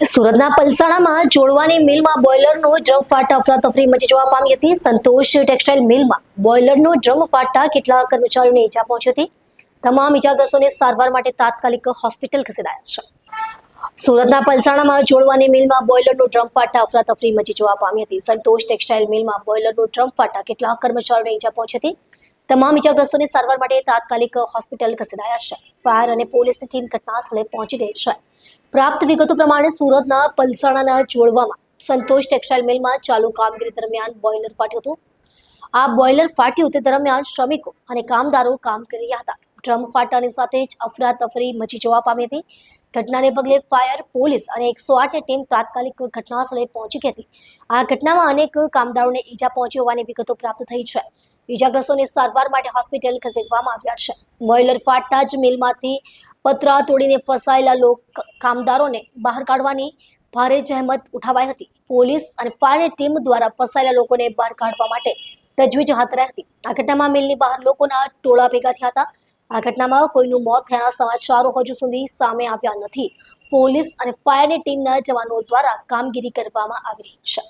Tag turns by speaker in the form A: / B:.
A: સુરતના પલસાણામાં જોડવાની મિલમાં બોઇલરનો ડ્રમ ફાટા અફરાતફરી મચી જોવા પામી હતી. સંતોષ ટેક્સટાઇલ મિલમાં બોઇલરનો ડ્રમ ફાટા કેટલાક કર્મચારીઓને ઈજા પહોંચી હતી. તમામ ઈજાગ્રસ્તોને સારવાર માટે તાત્કાલિક હોસ્પિટલ ખસેડાયા છે. સુરતના પલસાણામાં જોડવાની મિલમાં બોઇલરનો ડ્રમ ફાટા અફરાતફરી મચી જોવા પામી હતી. સંતોષ ટેક્સટાઇલ મિલમાં બોઇલરનું ડ્રમ ફાટા કેટલાક કર્મચારીઓને ઈજા પહોંચી હતી. તમામ ઈજાગ્રસ્તોને સારવાર માટે તાત્કાલિક હોસ્પિટલ ખસેડાયા છે. ફાયર અને પોલીસની ટીમ ઘટના સ્થળે પહોંચી ગઈ છે. પ્રાપ્ત વિગતો પ્રમાણે સુરતના પલસાણાના જોડવામાં સંતોષ ટેક્સટાઇલ મિલમાં ચાલુ કામગીરી દરમિયાન બોઇલર ફાટ્યું હતું. આ બોઇલર ફાટ્યું તે દરમિયાન શ્રમિકો અને કામદારો કામ કરી રહ્યા હતા. ડ્રમ ફાટાની સાથે જ અફરાતફરી મચી જવા પામી હતી. ઘટનાને પગલે ફાયર પોલીસ અને એકસો આઠની ટીમ તાત્કાલિક ઘટના સ્થળે પહોંચી ગઈ હતી. આ ઘટનામાં અનેક કામદારોને ઈજા પહોંચી હોવાની વિગતો પ્રાપ્ત થઈ છે. ઈજાગ્રસ્તોને સારવાર માટે હોસ્પિટલ ખસેડવામાં આવ્યા છે. બોઇલર ફાટતા જ મિલમાંથી પતરા તોડીને ફસાયેલા લોક કામદારોને બહાર કાઢવાની ભારે જહેમત ઉઠાવાઈ હતી. પોલીસ અને ફાયરની ટીમ દ્વારા ફસાયેલા લોકોને બહાર કાઢવા માટે તજવીજ હાથ ધરાઈ હતી. આ ઘટનામાં મિલની બહાર લોકોના ટોળા ભેગા થયા હતા. આ ઘટનામાં કોઈનું મોત થયાના સમાચારો હજુ સુધી સામે આવ્યા નથી. પોલીસ અને ફાયરની ટીમના જવાનો દ્વારા કામગીરી કરવામાં આવી રહી છે.